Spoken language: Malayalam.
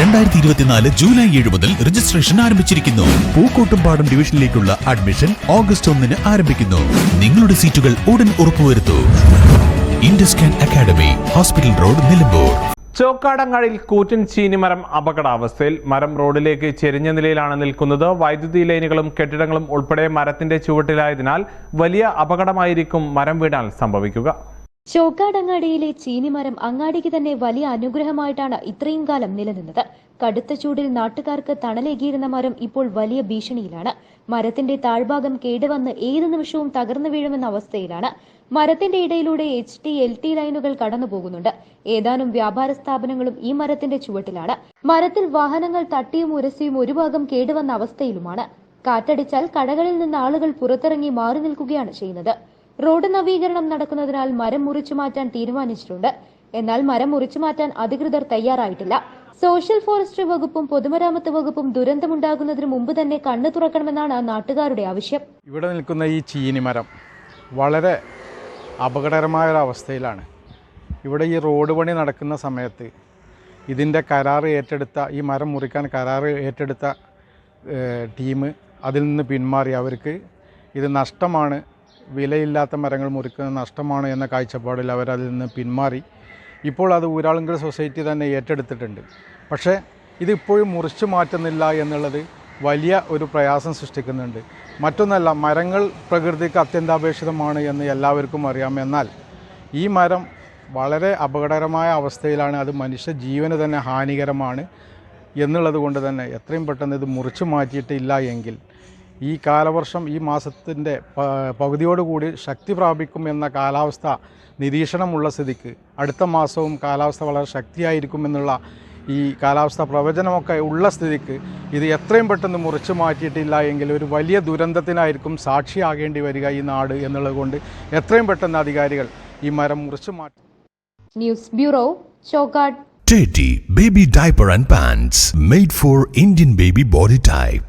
രണ്ടായിരത്തി ഇരുപത്തിനാല് ജൂലൈ ഏഴ് മുതൽ രജിസ്ട്രേഷൻ ആരംഭിച്ചിരിക്കുന്നു. പൂക്കോട്ടുംപാടം ഡിവിഷനിലേക്കുള്ള അഡ്മിഷൻ ഓഗസ്റ്റ് ഒന്നിന് ആരംഭിക്കുന്നു. നിങ്ങളുടെ സീറ്റുകൾ ഉടൻ ഉറപ്പുവരുത്തൂ. Induscan academy hospital road Nilambur. ചോക്കാടങ്ങാടിൽ കൂറ്റൻ ചീനിമരം അപകടാവസ്ഥയിൽ മരം റോഡിലേക്ക് ചെരിഞ്ഞ നിലയിലാണ് നിൽക്കുന്നത്. വൈദ്യുതി ലൈനുകളും കെട്ടിടങ്ങളും ഉൾപ്പെടെ മരത്തിന്റെ ചുവട്ടിലായതിനാൽ വലിയ അപകടമായിരിക്കും മരം വീണാൽ സംഭവിക്കുക. ചോക്കാടങ്ങാടിയിലെ ചീനിമരം അങ്ങാടിക്ക് തന്നെ വലിയ അനുഗ്രഹമായിട്ടാണ് ഇത്രയും കാലം നിലനിന്നത്. കടുത്ത ചൂടിൽ നാട്ടുകാർക്ക് തണലേകിയിരുന്ന മരം ഇപ്പോൾ വലിയ ഭീഷണിയിലാണ്. മരത്തിന്റെ താഴ്ഭാഗം കേടുവന്ന് ഏത് നിമിഷവും തകർന്നു വീഴുമെന്ന അവസ്ഥയിലാണ്. മരത്തിന്റെ ഇടയിലൂടെ എച്ച് ടി എൽ ടി ലൈനുകൾ കടന്നുപോകുന്നുണ്ട്. ഏതാനും വ്യാപാര സ്ഥാപനങ്ങളും ഈ മരത്തിന്റെ ചുവട്ടിലാണ്. മരത്തിൽ വാഹനങ്ങൾ തട്ടിയും ഉരസിയും ഒരു ഭാഗം കേടുവന്ന അവസ്ഥയിലുമാണ്. കാറ്റടിച്ചാൽ കടകളിൽ നിന്ന് ആളുകൾ പുറത്തിറങ്ങി മാറി നിൽക്കുകയാണ് ചെയ്യുന്നത്. റോഡ് നവീകരണം നടക്കുന്നതിനാൽ മരം മുറിച്ചു മാറ്റാൻ തീരുമാനിച്ചിട്ടുണ്ട്. എന്നാൽ മരം മുറിച്ചു മാറ്റാൻ അധികൃതർ തയ്യാറായിട്ടില്ല. സോഷ്യൽ ഫോറസ്ട്രി വകുപ്പും പൊതുമരാമത്ത് വകുപ്പും ദുരന്തമുണ്ടാകുന്നതിന് മുമ്പ് തന്നെ കണ്ണു തുറക്കണമെന്നാണ് നാട്ടുകാരുടെ ആവശ്യം. ഇവിടെ നിൽക്കുന്ന ഈ ചീനി മരം വളരെ അപകടകരമായ ഒരു അവസ്ഥയിലാണ്. ഇവിടെ ഈ റോഡ് പണി നടക്കുന്ന സമയത്ത് ഇതിന്റെ കരാർ ഏറ്റെടുത്ത ഈ മരം മുറിക്കാൻ കരാർ ഏറ്റെടുത്ത ടീം അതിൽ നിന്ന് പിന്മാറി. അവർക്ക് ഇത് നഷ്ടമാണ് വിലയില്ലാത്ത മരങ്ങൾ മുറിക്കുന്നത് നഷ്ടമാണ് എന്ന കാഴ്ചപ്പാടിൽ അവരതിൽ നിന്ന് പിന്മാറി. ഇപ്പോൾ അത് ഊരാളുങ്കൽ സൊസൈറ്റി തന്നെ ഏറ്റെടുത്തിട്ടുണ്ട്. പക്ഷേ ഇതിപ്പോഴും മുറിച്ചു മാറ്റുന്നില്ല എന്നുള്ളത് വലിയ ഒരു പ്രയാസം സൃഷ്ടിക്കുന്നുണ്ട്. മറ്റൊന്നല്ല മരങ്ങൾ പ്രകൃതിക്ക് അത്യന്താപേക്ഷിതമാണ് എന്ന് എല്ലാവർക്കും അറിയാം. എന്നാൽ ഈ മരം വളരെ അപകടകരമായ അവസ്ഥയിലാണ്. അത് മനുഷ്യ ജീവന് തന്നെ ഹാനികരമാണ് എന്നുള്ളത് കൊണ്ട് തന്നെ എത്രയും പെട്ടെന്ന് ഇത് മുറിച്ചു മാറ്റിയിട്ടില്ല എങ്കിൽ ഈ കാലവർഷം ഈ മാസത്തിന്റെ പകുതിയോടുകൂടി ശക്തി പ്രാപിക്കും എന്ന കാലാവസ്ഥ നിരീക്ഷണമുള്ള സ്ഥിതിക്ക് അടുത്ത മാസവും കാലാവസ്ഥ വളരെ ശക്തിയായിരിക്കും എന്നുള്ള ഈ കാലാവസ്ഥ പ്രവചനമൊക്കെ ഉള്ള സ്ഥിതിക്ക് ഇത് എത്രയും പെട്ടെന്ന് മുറിച്ചു മാറ്റിയിട്ടില്ല എങ്കിൽ ഒരു വലിയ ദുരന്തത്തിനായിരിക്കും സാക്ഷിയാകേണ്ടി വരിക ഈ നാട് എന്നുള്ളത് കൊണ്ട് എത്രയും പെട്ടെന്ന് അധികാരികൾ ഈ മരം മുറിച്ചു മാറ്റി news bureau Chokkad Teddy Baby Diaper and Pants made for Indian baby body type.